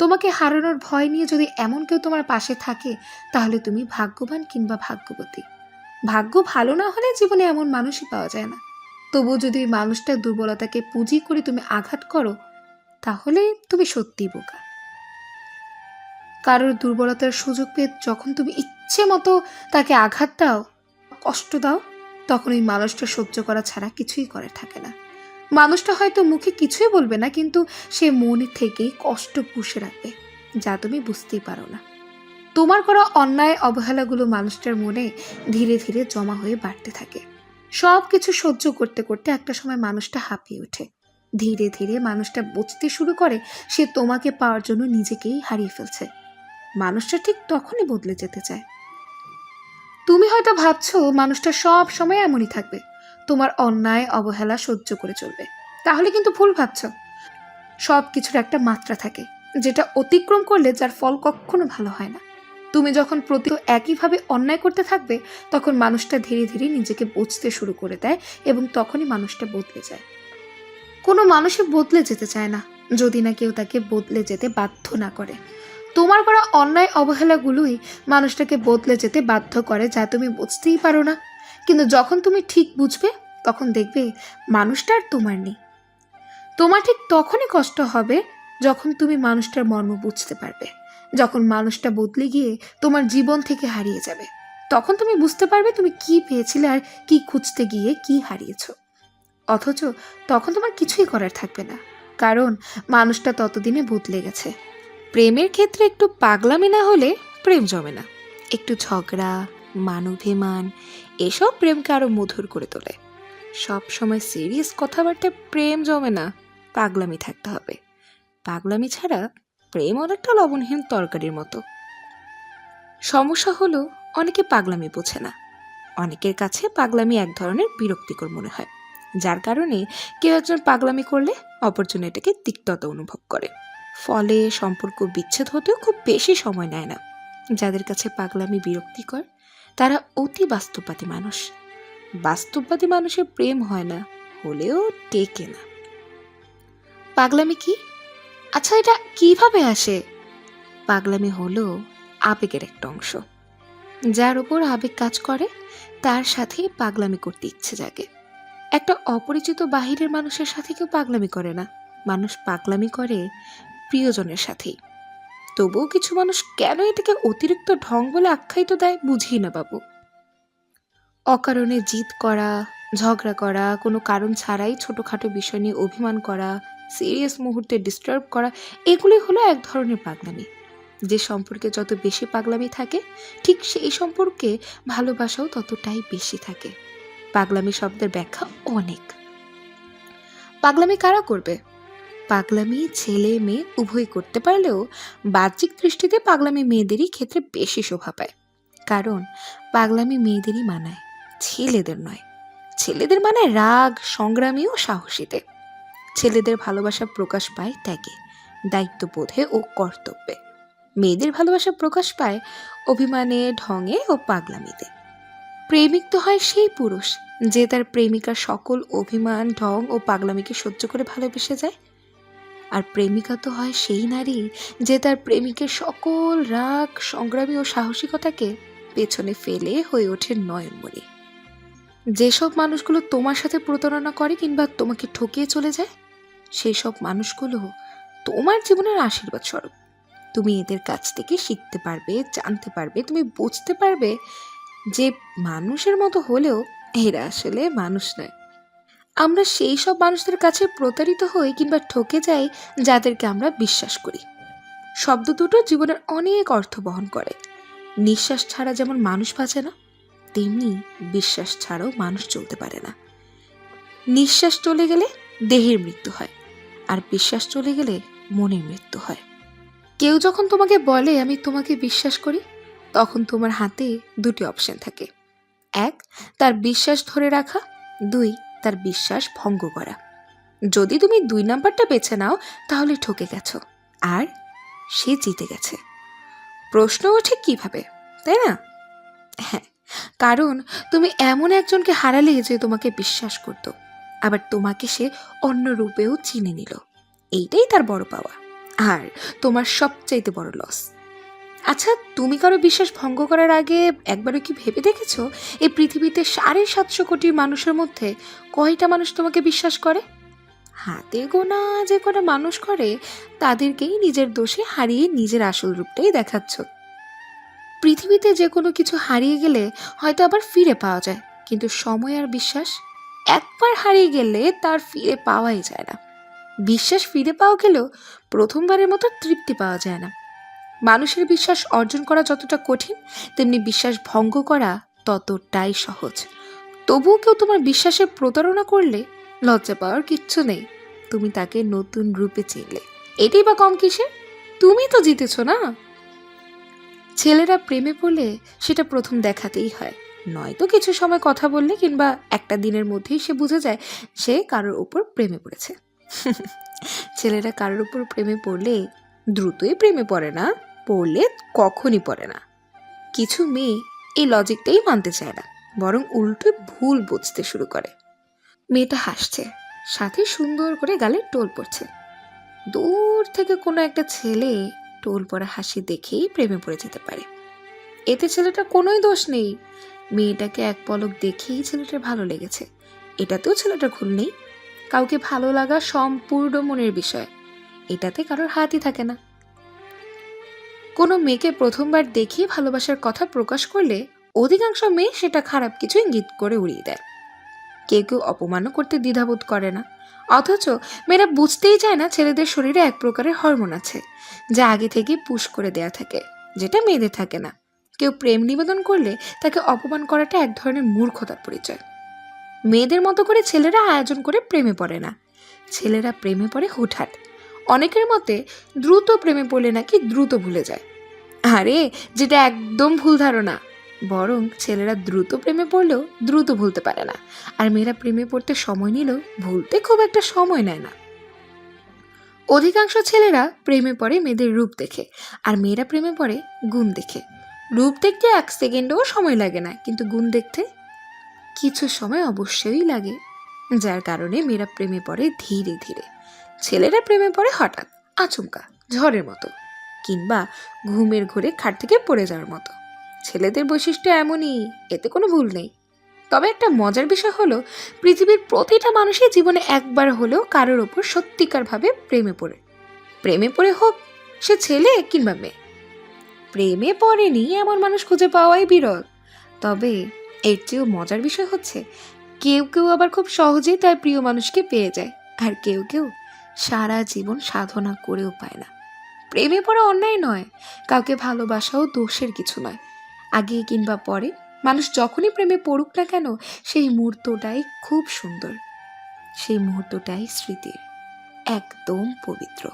তোমাকে হারানোর ভয় নিয়ে যদি এমন কেউ তোমার পাশে থাকে, তাহলে তুমি ভাগ্যবান কিংবা ভাগ্যবতী। ভাগ্য ভালো না হলে জীবনে এমন মানুষই পাওয়া যায় না। তবুও যদি ওই মানুষটার দুর্বলতাকে পুঁজি করে তুমি আঘাত করো, তাহলে তুমি সত্যিই বোকা। কারোর দুর্বলতার সুযোগ পেয়ে যখন তুমি ইচ্ছে মতো তাকে আঘাত দাও, কষ্ট দাও, তখন ওই মানুষটা সহ্য করা ছাড়া কিছুই করে থাকে না। মানুষটা হয়তো মুখে কিছুই বলবে না, কিন্তু সে মনে থেকেই কষ্ট পুষে রাখবে, যা তুমি বুঝতেই পারো না। তোমার করা অন্যায় অবহেলাগুলো মানুষটার মনে ধীরে ধীরে জমা হয়ে বাড়তে থাকে। সব কিছু সহ্য করতে করতে একটা সময় মানুষটা হাঁপিয়ে ওঠে। ধীরে ধীরে মানুষটা বুঝতে শুরু করে, সে তোমাকে পাওয়ার জন্য নিজেকেই হারিয়ে ফেলছে। মানুষটা ঠিক তখনই বদলে যেতে চায়। তুমি হয়তো ভাবছ, মানুষটা সব সময় এমনই থাকবে। তোমার অন্যায় অবহেলা সহ্য করে চলবে। তাহলে কিন্তু ভুল ভাবছ। সব কিছুর একটা মাত্রা থাকে, যেটা অতিক্রম করলে যার ফল কখনো ভালো হয় না। তুমি যখন প্রতি একইভাবে অন্যায় করতে থাকবে, তখন মানুষটা ধীরে ধীরে নিজেকে বুঝতে শুরু করে দেয় এবং তখনই মানুষটা বদলে যায়। কোনো মানুষই বদলে যেতে চায় না, যদি না কেউ তাকে বদলে যেতে বাধ্য না করে। তোমার করা অন্যায় অবহেলাগুলোই মানুষটাকে বদলে যেতে বাধ্য করে যা তুমি বুঝতেই পারো না। কিন্তু যখন তুমি ঠিক বুঝবে, তখন দেখবে মানুষটা আর তোমার নেই। তোমার ঠিক তখনই কষ্ট হবে যখন তুমি মানুষটার মর্ম বুঝতে পারবে। যখন মানুষটা বদলে গিয়ে তোমার জীবন থেকে হারিয়ে যাবে, তখন তুমি বুঝতে পারবে তুমি কি পেয়েছিলে আর কি খুঁজতে গিয়ে কি হারিয়েছ। অথচ তখন তোমার কিছুই করার থাকবে না, কারণ মানুষটা ততদিনে বদলে গেছে। প্রেমের ক্ষেত্রে একটু পাগলামি না হলে প্রেম জমে না। একটু ঝগড়া মানবিমান, এসব প্রেমকে আরও মধুর করে তোলে। সব সময় সিরিয়াস কথাবার্তায় প্রেম জমে না, পাগলামি থাকতে হবে। পাগলামি ছাড়া প্রেম অনেকটা লবণহীন তরকারির মতো। সমস্যা হলো অনেকে পাগলামি বোঝে না। অনেকের কাছে পাগলামি এক ধরনের বিরক্তিকর মনে হয়, যার কারণে কেউ একজন পাগলামি করলে অপরজন এটাকে তিক্ততা অনুভব করে। ফলে সম্পর্ক বিচ্ছেদ হতেও খুব বেশি সময় নেয় না। যাদের কাছে পাগলামি বিরক্তিকর তারা অতি বাস্তববাদী মানুষ। বাস্তববাদী মানুষের প্রেম হয় না, হলেও টেকে না। পাগলামি কি? আচ্ছা এটা কীভাবে আসে? পাগলামি হলো আবেগের একটা অংশ। যার উপর আবেগ কাজ করে, তার সাথেই পাগলামি করতে ইচ্ছে জাগে। একটা অপরিচিত বাহিরের মানুষের সাথে কেউ পাগলামি করে না। মানুষ পাগলামি করে প্রিয়জনের সাথেই। তবুও কিছু মানুষ কেন এটাকে অতিরিক্ত ঢং বলে আখ্যায়িত দেয় বুঝি না বাবু। অকারণে জিদ করা, ঝগড়া করা, কোনো কারণ ছাড়াই ছোটোখাটো বিষয় নিয়ে অভিমান করা সিরিয়াস মুহূর্তে ডিস্টার্ব করা এগুলি হলো এক ধরনের পাগলামি। যে সম্পর্কে যত বেশি পাগলামি থাকে, ঠিক সেই সম্পর্কে ভালোবাসাও ততটাই বেশি থাকে। পাগলামি শব্দের ব্যাখ্যা অনেক। পাগলামি কারা করবে? পাগলামি ছেলে মেয়ে উভয় করতে পারলেও বাহ্যিক দৃষ্টিতে পাগলামি মেয়েদেরই ক্ষেত্রে বেশি শোভা পায়। কারণ পাগলামি মেয়েদেরই মানায়, ছেলেদের নয়। ছেলেদের মানে রাগ, সংগ্রামী ও সাহসীতে। ছেলেদের ভালোবাসা প্রকাশ পায় ত্যাগে, দায়িত্ববোধে ও কর্তব্যে। মেয়েদের ভালোবাসা প্রকাশ পায় অভিমানে, ঢঙে ও পাগলামিতে। প্রেমিক তো হয় সেই পুরুষ যে তার প্রেমিকার সকল অভিমান, ঢং ও পাগলামিকে সহ্য করে ভালোবেসে যায়। আর প্রেমিকা তো হয় সেই নারী যে তার প্রেমিকের সকল রাগ, সংগ্রামী ও সাহসিকতাকে পেছনে ফেলে হয়ে ওঠে নয়নমণি। যেসব মানুষগুলো তোমার সাথে প্রতারণা করে কিংবা তোমাকে ঠকিয়ে চলে যায় সেই সব মানুষগুলো তোমার জীবনের আশীর্বাদ স্বরূপ। তুমি এদের কাছ থেকে শিখতে পারবে, জানতে পারবে, তুমি বুঝতে পারবে যে মানুষের মতো হলেও এরা আসলে মানুষ নয়। আমরা সেই সব মানুষদের কাছে প্রতারিত হই কিংবা ঠকে যাই যাদেরকে আমরা বিশ্বাস করি। শব্দ দুটো জীবনের অনেক অর্থ বহন করে। নিঃশ্বাস ছাড়া যেমন মানুষ বাঁচে না, তেমনি বিশ্বাস ছাড়াও মানুষ চলতে পারে না। নিঃশ্বাস চলে গেলে দেহের মৃত্যু হয়, আর বিশ্বাস চলে গেলে মনের মৃত্যু হয়। কেউ যখন তোমাকে বলে, আমি তোমাকে বিশ্বাস করি, তখন তোমার হাতে দুটি অপশন থাকে। এক, তার বিশ্বাস ধরে রাখা। দুই তার বিশ্বাস ভঙ্গ করা। যদি তুমি দুই নাম্বারটা বেছে নাও, তাহলে ঠকে গেছো। আর সে জিতে গেছে। প্রশ্ন ওঠে কীভাবে, তাই না? হ্যাঁ কারণ তুমি এমন একজনকে হারালে যে তোমাকে বিশ্বাস করত, আবার তোমাকে সে অন্য রূপেও চিনে নিল। এইটাই তার বড় পাওয়া। আর তোমার সবচাইতে বড় লস আচ্ছা তুমি কারও বিশ্বাস ভঙ্গ করার আগে একবারও কি ভেবে দেখেছ? এই পৃথিবীতে সাড়ে সাতশো কোটি মানুষের মধ্যে কয়টা মানুষ তোমাকে বিশ্বাস করে? হাতে গোনা যে কটা মানুষ করে, তাদেরকেই নিজের দোষে হারিয়ে নিজের আসল রূপটাই দেখাচ্ছ। পৃথিবীতে যে কোনো কিছু হারিয়ে গেলে হয়তো আবার ফিরে পাওয়া যায়, কিন্তু সময় আর বিশ্বাস একবার হারিয়ে গেলে তার ফিরে পাওয়াই যায় না। বিশ্বাস ফিরে পাওয়া গেলেও প্রথমবারের মতো তৃপ্তি পাওয়া যায় না। মানুষের বিশ্বাস অর্জন করা যতটা কঠিন, তেমনি বিশ্বাস ভঙ্গ করা ততটাই সহজ। তবুও কেউ তোমার বিশ্বাসে প্রতারণা করলে লজ্জা পাওয়ার কিচ্ছু নেই। তুমি তাকে নতুন রূপে চিনলে। এটাই বা কম কিসে তুমি তো জিতেছো না? ছেলেরা প্রেমে পড়লে সেটা প্রথম দেখাতেই হয়। নয়তো কিছু সময় কথা বললে কিংবা একটা দিনের মধ্যেই সে বুঝে যায় সে কারোর উপর প্রেমে পড়েছে। ছেলেরা কারোর উপর প্রেমে পড়লে দ্রুতই প্রেমে পড়ে না? পড়লে কখনই পড়ে না। কিছু মেয়ে এই লজিকটাই মানতে চায় না, বরং উল্টো ভুল বুঝতে শুরু করে। মেয়েটা হাসছে, সাথে সুন্দর করে গালে টোল পড়ছে। দূর থেকে কোনো একটা ছেলে টোল পড়া হাসি দেখেই প্রেমে পড়ে যেতে পারে। এতে ছেলেটার কোনোই দোষ নেই। মেয়েটাকে এক পলক দেখেই ছেলেটার ভালো লেগেছে। এটাতেও ছেলেটার ভুল নেই। কাউকে ভালো লাগা সম্পূর্ণ মনের বিষয়। এটাতে কারোর হাতই থাকে না। কোনো মেয়েকে প্রথমবার দেখিয়ে ভালোবাসার কথা প্রকাশ করলে অধিকাংশ মেয়ে সেটা খারাপ কিছু ইঙ্গিত করে উড়িয়ে দেয়। কেউ কেউ অপমানও করতে দ্বিধাবোধ করে না। অথচ মেয়েরা বুঝতেই চায় না ছেলেদের শরীরে এক প্রকারের হরমোন আছে, যা আগে থেকেই পুশ করে দেয়া থাকে, যেটা মেয়েদের থাকে না। কেউ প্রেম নিবেদন করলে তাকে অপমান করাটা এক ধরনের মূর্খতার পরিচয়। মেয়েদের মতো করে ছেলেরা আয়োজন করে প্রেমে পড়ে না। ছেলেরা প্রেমে পড়ে হুটহাট। অনেকের মতে দ্রুত প্রেমে পড়লে নাকি দ্রুত ভুলে যায়। আরে, যেটা একদম ভুল ধারণা। বরং ছেলেরা দ্রুত প্রেমে পড়লেও দ্রুত ভুলতে পারে না। আর মেয়েরা প্রেমে পড়তে সময় নিলেও ভুলতে খুব একটা সময় নেয় না। অধিকাংশ ছেলেরা প্রেমে পড়ে মেয়েদের রূপ দেখে, আর মেয়েরা প্রেমে পড়ে গুণ দেখে। রূপ দেখতে এক সেকেন্ডও সময় লাগে না, কিন্তু গুণ দেখতে কিছু সময় অবশ্যই লাগে, যার কারণে মেয়েরা প্রেমে পড়ে ধীরে ধীরে। ছেলেরা প্রেমে পড়ে হঠাৎ, আচমকা, ঝড়ের মতো, কিংবা ঘুমের ঘোরে খাট থেকে পড়ে যাওয়ার মতো। ছেলেদের বৈশিষ্ট্য এমনই, এতে কোনো ভুল নেই। তবে একটা মজার বিষয় হলো, পৃথিবীর প্রতিটা মানুষই জীবনে একবার হলেও কারোর ওপর সত্যিকারভাবে প্রেমে পড়ে। প্রেমে পড়ে হোক, সে ছেলে কিংবা মেয়ে। প্রেমে পড়েনি এমন মানুষ খুঁজে পাওয়াই বিরল। তবে এর চেয়েও মজার বিষয় হচ্ছে, কেউ কেউ আবার খুব সহজেই তার প্রিয় মানুষকে পেয়ে যায়, আর কেউ কেউ সারা জীবন সাধনা করেও পায় না। প্রেমে পড়া অন্যায় নয়, কাউকে ভালোবাসাও দোষের কিছু নয়। আগে কিংবা পরে মানুষ যখনই প্রেমে পড়ুক না কেন, সেই মুহূর্তটাই খুব সুন্দর। সেই মুহূর্তটাই স্মৃতির, একদম পবিত্র।